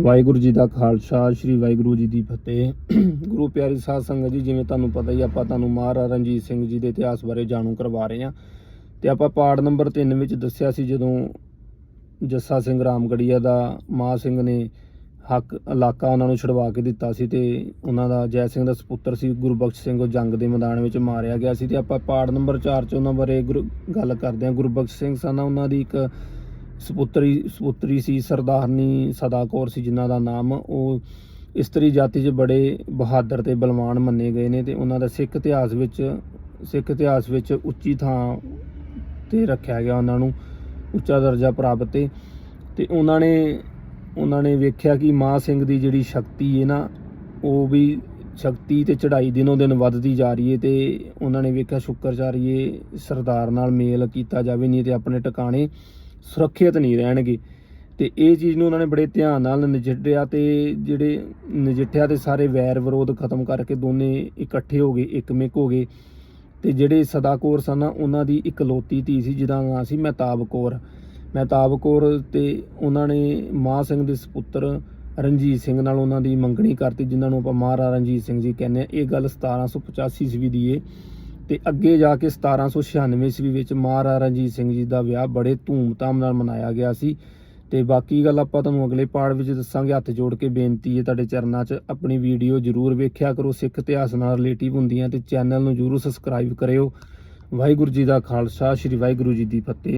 ਵਾਹਿਗੁਰੂ ਜੀ ਦਾ ਖਾਲਸਾ, ਸ੍ਰੀ ਵਾਹਿਗੁਰੂ ਜੀ ਦੀ ਫਤਿਹ। ਗੁਰੂ ਪਿਆਰੀ ਸਾਧ ਸੰਗਤ ਜੀ, ਜਿਵੇਂ ਤੁਹਾਨੂੰ ਪਤਾ ਹੀ ਆਪਾਂ ਤੁਹਾਨੂੰ ਮਹਾਰਾਜਾ ਰਣਜੀਤ ਸਿੰਘ ਜੀ ਦੇ ਇਤਿਹਾਸ ਬਾਰੇ ਜਾਣੂ ਕਰਵਾ ਰਹੇ ਹਾਂ। ਤੇ ਆਪਾਂ ਪਾੜ ਨੰਬਰ 3 ਵਿੱਚ ਦੱਸਿਆ ਸੀ, ਜਦੋਂ ਜੱਸਾ ਸਿੰਘ ਰਾਮਗੜੀਆ ਦਾ ਮਾਂ ਸਿੰਘ ਨੇ ਹੱਕ, ਇਲਾਕਾ ਉਹਨਾਂ ਨੂੰ ਛਡਵਾ ਕੇ ਦਿੱਤਾ ਸੀ ਤੇ ਉਹਨਾਂ ਦਾ ਜੈ ਸਿੰਘ ਦਾ ਸੁਪੁੱਤਰ ਸੀ, ਗੁਰਬਖਸ਼ ਸਿੰਘ ਉਹ ਜੰਗ ਦੇ ਮੈਦਾਨ ਵਿੱਚ ਮਾਰਿਆ ਗਿਆ ਸੀ। ਤੇ ਆਪਾਂ ਪਾੜ ਨੰਬਰ 4 ਚ ਉਹਨਾਂ ਬਾਰੇ ਗੁਰੂ- ਗੱਲ ਕਰਦੇ ਹਾਂ। ਗੁਰਬਖਸ਼ ਸਿੰਘ ਸਨ, ਉਹਨਾਂ ਦੀ ਇੱਕ ਸੁਪੁੱਤਰੀ ਸੁਪੁੱਤਰੀ ਸੀ, ਸਰਦਾਰਨੀ ਸਦਾ ਕੌਰ ਸੀ ਜਿਨ੍ਹਾਂ ਦਾ ਨਾਮ। ਉਹ ਇਸਤਰੀ ਜਾਤੀ 'ਚ ਬੜੇ ਬਹਾਦਰ ਤੇ ਬਲਵਾਨ ਮੰਨੇ ਗਏ ਨੇ ਤੇ ਉਹਨਾਂ ਦਾ ਸਿੱਖ ਇਤਿਹਾਸ ਵਿੱਚ, ਸਿੱਖ ਇਤਿਹਾਸ ਵਿੱਚ ਉੱਚੀ ਥਾਂ ਤੇ ਰੱਖਿਆ ਗਿਆ ਉਹਨਾਂ ਨੂੰ, ਉੱਚਾ ਦਰਜਾ ਪ੍ਰਾਪਤ ਤੇ। ਉਹਨਾਂ ਨੇ ਉਹਨਾਂ ਨੇ ਵੇਖਿਆ ਕਿ ਮਾਂ ਸਿੰਘ ਦੀ ਜਿਹੜੀ ਸ਼ਕਤੀ ਹੈ ਨਾ, ਉਹ ਵੀ ਸ਼ਕਤੀ ਤੇ ਚੜ੍ਹਾਈ ਦਿਨੋਂ ਦਿਨ ਵੱਧਦੀ ਜਾ ਰਹੀ ਹੈ ਤੇ ਉਹਨਾਂ ਨੇ ਵੇਖਿਆ ਸ਼ੁਕਰਚਾਰੀਏ ਸਰਦਾਰ ਨਾਲ ਮੇਲ ਕੀਤਾ ਜਾਵੇ, ਨਹੀਂ ਤੇ ਆਪਣੇ ਟਿਕਾਣੇ ਸੁਰੱਖਿਅਤ ਨਹੀਂ ਰਹਿਣਗੇ। ਤੇ ਇਹ ਚੀਜ਼ ਨੂੰ ਉਹਨਾਂ ਨੇ ਬੜੇ ਧਿਆਨ ਨਾਲ ਨਜਿੱਠਿਆ ਤੇ ਜਿਹੜੇ ਨਜਿੱਠਿਆ ਤੇ ਸਾਰੇ ਵੈਰ ਵਿਰੋਧ ਖਤਮ ਕਰਕੇ ਦੋਨੇ ਇਕੱਠੇ ਹੋ ਗਏ, ਇੱਕਮਿਕ ਹੋ ਗਏ। ਤੇ ਜਿਹੜੇ ਸਦਾ ਕੌਰ ਸਨ, ਉਹਨਾਂ ਦੀ ਇਕਲੌਤੀ ਧੀ ਸੀ, ਜਿਹਦਾ ਨਾਂ ਸੀ ਮਹਿਤਾਬ ਕੌਰ। ਮਹਿਤਾਬ ਕੌਰ ਤੇ ਉਹਨਾਂ ਨੇ ਮਾਂ ਸਿੰਘ ਦੇ ਸੁਪੁੱਤਰ ਰਣਜੀਤ ਸਿੰਘ ਨਾਲ ਉਹਨਾਂ ਦੀ ਮੰਗਣੀ ਕਰਤੀ, ਜਿਨ੍ਹਾਂ ਨੂੰ ਆਪਾਂ ਮਹਾਰਾਜਾ ਰਣਜੀਤ ਸਿੰਘ ਜੀ ਕਹਿੰਦੇ ਆ। ਇਹ ਗੱਲ 1785 ਈਸਵੀ ਦੀ ਏ। ਤੇ ਅੱਗੇ ਜਾ ਕੇ 1796 ਈਸਵੀ ਵਿੱਚ ਮਹਾਰਾਜਾ ਰਣਜੀਤ ਸਿੰਘ ਜੀ ਦਾ ਵਿਆਹ ਬੜੇ ਧੂਮਧਾਮ ਨਾਲ ਮਨਾਇਆ ਗਿਆ ਸੀ। ਤੇ ਬਾਕੀ ਗੱਲ ਆਪਾਂ ਤੁਹਾਨੂੰ ਅਗਲੇ ਪਾਠ ਵਿੱਚ ਦੱਸਾਂਗੇ। ਹੱਥ ਜੋੜ ਕੇ ਬੇਨਤੀ ਹੈ ਤੁਹਾਡੇ ਚਰਨਾਂ 'ਚ ਆਪਣੀ ਵੀਡੀਓ ਜਰੂਰ ਵੇਖਿਆ ਕਰੋ। ਸਿੱਖ ਇਤਿਹਾਸ ਨਾਲ ਰਿਲੇਟਿਵ ਹੁੰਦੀਆਂ ਤੇ ਚੈਨਲ ਨੂੰ ਜਰੂਰ ਸਬਸਕ੍ਰਾਈਬ ਕਰਿਓ। ਵਾਹਿਗੁਰੂ ਜੀ ਦਾ ਖਾਲਸਾ, ਸ੍ਰੀ ਵਾਹਿਗੁਰੂ ਜੀ ਦੀ ਫਤਿਹ।